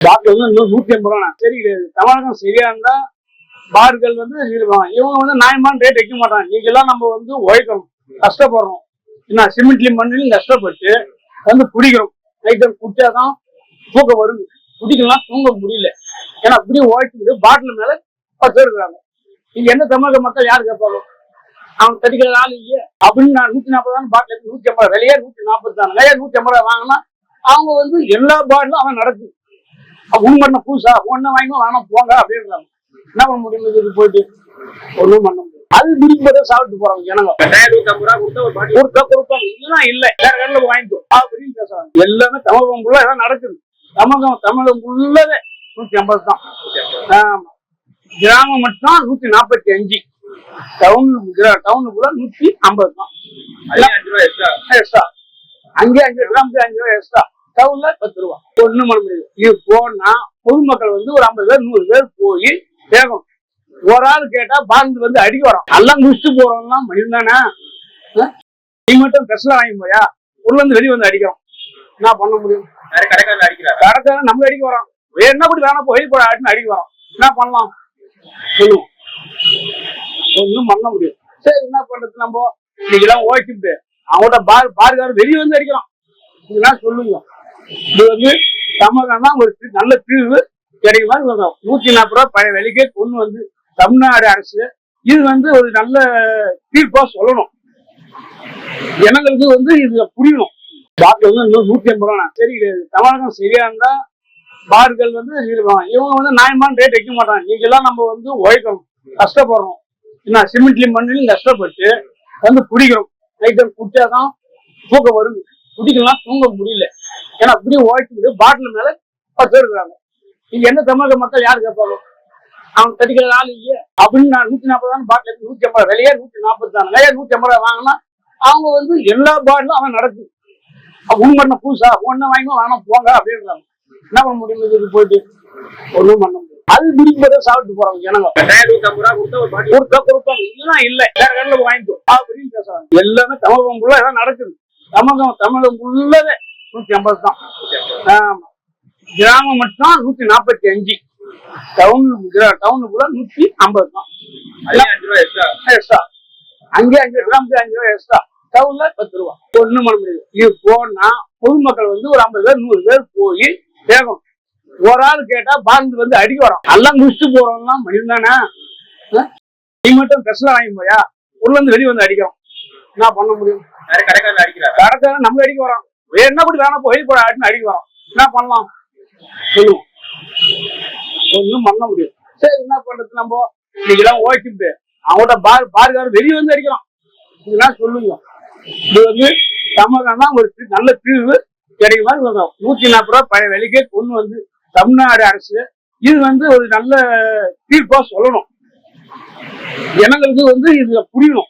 Doctor வந்து இன்னும் நூத்தி எண்பது ரூபா சரி கிடையாது. தமிழகம் சரியா இருந்தா பார்கள் வந்து இருப்பாங்க. இவங்க வந்து நியாயமான ரேட் வைக்க மாட்டாங்க. நீங்க எல்லாம் நம்ம வந்து உழைக்கணும். கஷ்டப்படுறோம். என்ன சிமெண்ட்லயும் மண்ணிலையும் கஷ்டப்பட்டு வந்து குடிக்கிறோம். நைட்டு குடிச்சாதான் தூக்கம் வருது. குடிக்கலாம் தூங்க முடியல. ஏன்னா அப்படியே உழைச்சிட்டு பாட்டில் மேல பத்து பேர் இருக்கிறாங்க. நீங்க என்ன தமிழக மக்கள் யாரு கேட்பாங்க? அவன் தடிக்கிற ஆள் இல்லையே. அப்படின்னு நான் நூத்தி நாற்பது தான் பாட்டில் நூத்தி ஐம்பது விலையே நூத்தி நாற்பது தான். விலையே நூத்தி ஐம்பது ரூபா வாங்கினா அவங்க வந்து எல்லா பாட்டிலும் அவன் நடக்குது. உன் பண்ண புதுசா ஒன்னு வாங்கி வேணாம் போங்க அப்படின்றாங்க. என்ன பண்ண முடியும்? இதுக்கு போயிட்டு ஒண்ணும் பண்ண முடியும் அது விரும்பதை சாப்பிட்டு போறாங்க ஜனங்க. கொடுத்தா ஒரு பாட்டி கொடுத்தா கொடுப்பாங்க இல்லைன்னா இல்ல. வேற கடையில வாங்கிக்கோ. அப்படின்னு பேசுறாங்க. எல்லாமே தமிழகம் ஃபுல்லா எல்லாம் நடக்குது. தமிழகம் தமிழகம் ஃபுல்லாவே நூத்தி ஐம்பது தான். ஆமா. கிராமம் மட்டும் நூத்தி நாற்பத்தி அஞ்சு. டவுன் டவுனுக்குள்ள நூத்தி ஐம்பது தான். அங்கே அஞ்சு கிராமத்துக்கு அஞ்சு ரூபாய் எக்ஸ்ட்ரா டவுன்ல பத்து ரூபா ஒண்ணும் பண்ண முடியாது. இது போனா பொதுமக்கள் வந்து ஒரு ஐம்பது பேர் நூறு பேர் போய் கேட்கணும் ஒரு ஆள் கேட்டா பாந்து வந்து அடிக்க வரோம். எல்லாம் முடிச்சுட்டு போறோம்னா மனிதன் தானே? நீ மட்டும் பெஸ்ல வாங்கி போயா? உள்ள இருந்து வெளியே வந்து அடிக்கிறோம். என்ன பண்ண முடியும்? வேற கடைக்காரர் அடிக்கிறாரா கடற்கரை நம்மள அடிக்க வரோம் வேணா கூட வேணா போய் போய் ஆட்டுன்னு அடிக்க வரோம் என்ன பண்ணலாம்? சொல்லுவோம். ஒன்றும் பண்ண முடியும் சரி என்ன பண்றது நம்ம? இன்னைக்கெல்லாம் ஓட்டிட்டு அவங்கள்ட்ட பார் பார்க்கார வெளியே வந்து அடிக்கிறோம் இதெல்லாம் சொல்லுங்க? இது வந்து தமிழகம் ஒரு நல்ல தீர்வு கிடைக்கும் நூத்தி நாற்பது ரூபாய் பழைய விலைக்கே கொண்டு வந்து தமிழ்நாடு அரசு இது வந்து ஒரு நல்ல தீர்ப்பா சொல்லணும். ஜனங்களுக்கு வந்து இதுல புரியணும். டாக்டர் வந்து இன்னும் நூத்தி ஐம்பது ரூபா சரி கிடையாது தமிழகம் சரியா இருந்தா பார்கள் வந்து இருப்பாங்க இவங்க வந்து நியாயமான ரேட் வைக்க மாட்டாங்க. நீங்க எல்லாம் நம்ம வந்து உழைக்கணும். கஷ்டப்படுறோம். என்ன சிமெண்ட்லயும் மண்ணிலும் கஷ்டப்பட்டு வந்து குடிக்கிறோம். நைட்டு குடிச்சாதான் தூக்கம் வருது. குடிக்கலாம் தூங்க முடியல. ஏன்னா அப்படியே உழைச்சிட்டு பாட்டில் மேல பத்து பேர் இருக்கிறாங்க. இங்க என்ன தமிழக மக்கள் யாரு கேட்பாங்க? அவன் தடிக்கிற ஆள் இல்லையே. அப்படின்னு நான் நூத்தி நாற்பது தான் பாட்டில் நூத்தி ஐம்பது விலையே நூத்தி நாற்பது தான். விலையே நூத்தி ஐம்பது ரூபா வாங்கினா அவங்க வந்து எல்லா பாட்டிலும் அவன் நடக்குது. உன் பண்ண புதுசா ஒன்னு வாங்கினா வாங்கினா போங்க அப்படின்றாங்க. என்ன பண்ண முடியும்? இதுக்கு போயிட்டு ஒன்றும் பண்ண முடியும் அது விரும்பதை சாப்பிட்டு போறாங்க ஜனங்க. ரெண்டாயிரத்தி ஐம்பது கொடுத்தா ஒரு கொடுப்பாங்க. இல்லைன்னா இல்ல. வேற கடையில வாங்கிட்டோம் அப்படின்னு பேசுறாங்க. எல்லாமே தமிழகம் ஃபுல்லா எல்லாம் நடக்குது. தமிழகம் தமிழகம் ஃபுல்லாவே நூத்தி ஐம்பது தான். கிராமம் மட்டும் நூத்தி நாற்பத்தி அஞ்சு. டவுன் டவுனுக்குள்ள நூத்தி ஐம்பது தான் எக்ஸ்ட்ரா எக்ஸ்ட்ரா அங்கே அஞ்சு கிராமத்துக்கு அஞ்சு ரூபாய் எக்ஸ்ட்ரா டவுன்ல பத்து ரூபா. ஒண்ணும் பண்ண முடியாது. இது போனா பொதுமக்கள் வந்து ஒரு ஐம்பது பேர் நூறு பேர் போய் கேட்கணும் ஒரு ஆள் கேட்டா பாந்து வந்து அடிக்க வரோம். எல்லாம் முடிச்சுட்டு போறோம்னா மனிதன் தானே? நீ மட்டும் பெஸ்ல வாங்கி போயா? உள்ள இருந்து வெளியே வந்து அடிக்கிறோம். என்ன பண்ண முடியும்? வேற கடைக்காரர் அடிக்கிறாரா கடற்கரை நம்மள அடிக்க வரோம் வேணா கூட வேணா போய் போய் ஆட்டுன்னு என்ன பண்ணலாம்? சொல்லுவோம். ஒண்ணும் பண்ண முடியும் சரி என்ன பண்றது நம்ம? இன்னைக்கு எல்லாம் ஓட்டிட்டு அவங்கள்ட்ட பார் பார்க்கார வெளியே வந்து அடிக்கலாம். இதெல்லாம் சொல்லுங்க. இது வந்து தமிழகம்னா ஒரு நல்ல தீர்வு கிடைக்கும் மாதிரி நூத்தி நாற்பது ரூபாய் பழைய விலைக்கே கொண்டு வந்து தமிழ்நாடு அரசு இது வந்து ஒரு நல்ல தீர்ப்பா சொல்லணும். ஜனங்களுக்கு வந்து இதுல புரியணும்.